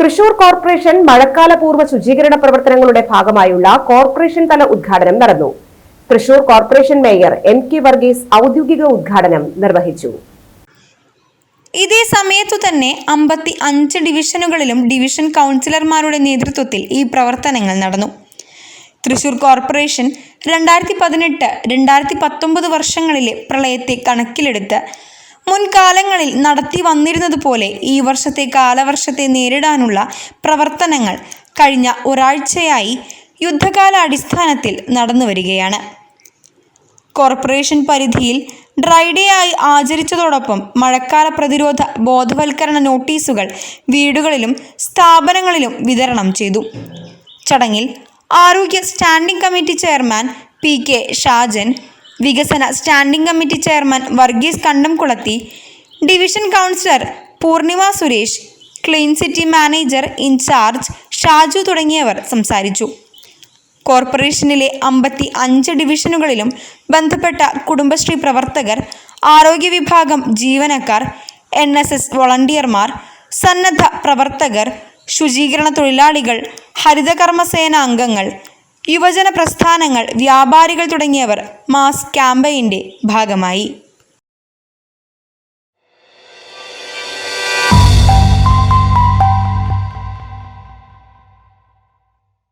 Thrissur corporation മഴക്കാലപൂർവ ശുചീകരണ പ്രവർത്തനങ്ങളുടെ ഭാഗമായുള്ള കോർപ്പറേഷൻ തല ഉദ്ഘാടനം നടന്നു. Thrissur corporation mayor M K Varghese ഔദ്യോഗിക ഉദ്ഘാടനം നിർവഹിച്ചു. ഇതേ സമയത്തു തന്നെ അമ്പത്തി അഞ്ച് ഡിവിഷനുകളിലും ഡിവിഷൻ കൗൺസിലർമാരുടെ നേതൃത്വത്തിൽ ഈ പ്രവർത്തനങ്ങൾ നടന്നു. തൃശൂർ കോർപ്പറേഷൻ രണ്ടായിരത്തി പതിനെട്ട് രണ്ടായിരത്തി പത്തൊമ്പത് വർഷങ്ങളിലെ പ്രളയത്തെ കണക്കിലെടുത്ത് മുൻകാലങ്ങളിൽ നടത്തി വന്നിരുന്നതുപോലെ ഈ വർഷത്തെ കാലവർഷത്തെ നേരിടാനുള്ള പ്രവർത്തനങ്ങൾ കഴിഞ്ഞ ഒരാഴ്ചയായി യുദ്ധകാലാടിസ്ഥാനത്തിൽ നടന്നു വരികയാണ്. കോർപ്പറേഷൻ പരിധിയിൽ ഡ്രൈഡേ ആയി ആചരിച്ചതോടൊപ്പം മഴക്കാല പ്രതിരോധ ബോധവൽക്കരണ നോട്ടീസുകൾ വീടുകളിലും സ്ഥാപനങ്ങളിലും വിതരണം ചെയ്തു. ചടങ്ങിൽ ആരോഗ്യ standing committee chairman P K Shajan വികസന സ്റ്റാൻഡിംഗ് കമ്മിറ്റി ചെയർമാൻ വർഗീസ് കണ്ടംകുളത്തി division councillor Poornima Suresh clean city manager in charge Shaju തുടങ്ങിയവർ സംസാരിച്ചു. കോർപ്പറേഷനിലെ അമ്പത്തി അഞ്ച് ഡിവിഷനുകളിലും ബന്ധപ്പെട്ട കുടുംബശ്രീ പ്രവർത്തകർ ആരോഗ്യ വിഭാഗം ജീവനക്കാർ എൻ എസ് എസ് വോളണ്ടിയർമാർ സന്നദ്ധ പ്രവർത്തകർ ശുചീകരണ തൊഴിലാളികൾ ഹരിതകർമ്മസേന അംഗങ്ങൾ യുവജന പ്രസ്ഥാനങ്ങൾ വ്യാപാരികൾ തുടങ്ങിയവർ മാസ് ക്യാമ്പയിന്റെ ഭാഗമായി.